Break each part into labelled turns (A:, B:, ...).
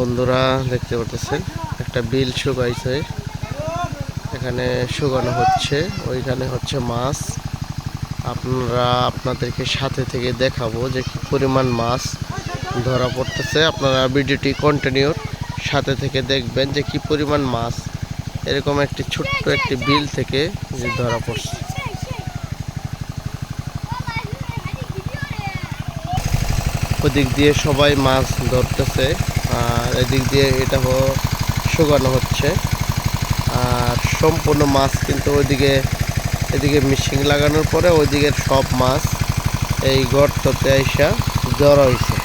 A: বন্ধুরা দেখতে পাচ্ছেন একটা বিল শুকাইছে। এখানে শুকানো হচ্ছে, ওইখানে হচ্ছে মাছ। আপনারা আপনাদেরকে সাথে থেকে দেখাবো যে কি পরিমাণ মাছ ধরা পড়তেছে। আপনারা ভিডিওটি কন্টিনিউর সাথে থেকে দেখবেন যে কি পরিমাণ মাছ। এরকম একটি ছোট্ট একটি বিল থেকে যে ধরা পড়ছে। ওদিক দিয়ে সবাই মাছ ধরতেছে, আর এদিক দিয়ে এটা শুকানো হচ্ছে। আর সম্পূর্ণ মাছ কিন্তু ওইদিকে, এদিকে মিশিং লাগানোর পরে ওইদিকের সব মাছ এই গর্ততে আইসা জড়ো হয়েছে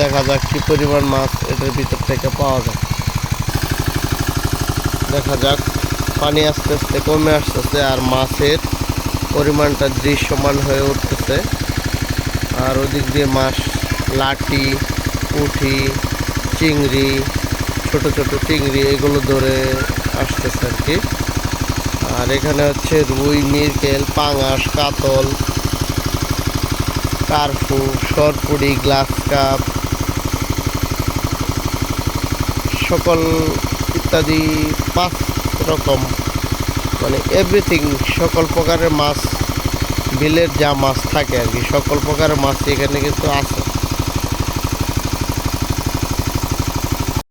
A: দেখা যাক কি পরিমাণ মাছ এটার ভিতর থেকে পাওয়া যায়। দেখা যাক, পানি আস্তে আস্তে কমে আসতেছে আর মাছের পরিমাণটা দৃশ্যমান হয়ে উঠতেছে। আর ওদিক দিয়ে মাছ লাটি পুঁটি চিংড়ি, ছোট ছোট চিংড়ি, এগুলো ধরে আসতেছে আর কি। আর এখানে হচ্ছে রুই, মিরকেল, পাঙাশ, কাতল, কার্পু সরপুরি গ্লাস কাপ, সকল ইত্যাদি পাঁচ রকম। মানে এভরিথিং সকল প্রকারের মাছ বিলের যা মাছ থাকে আর কি সকল প্রকারের মাছ এখানে কিন্তু আছে।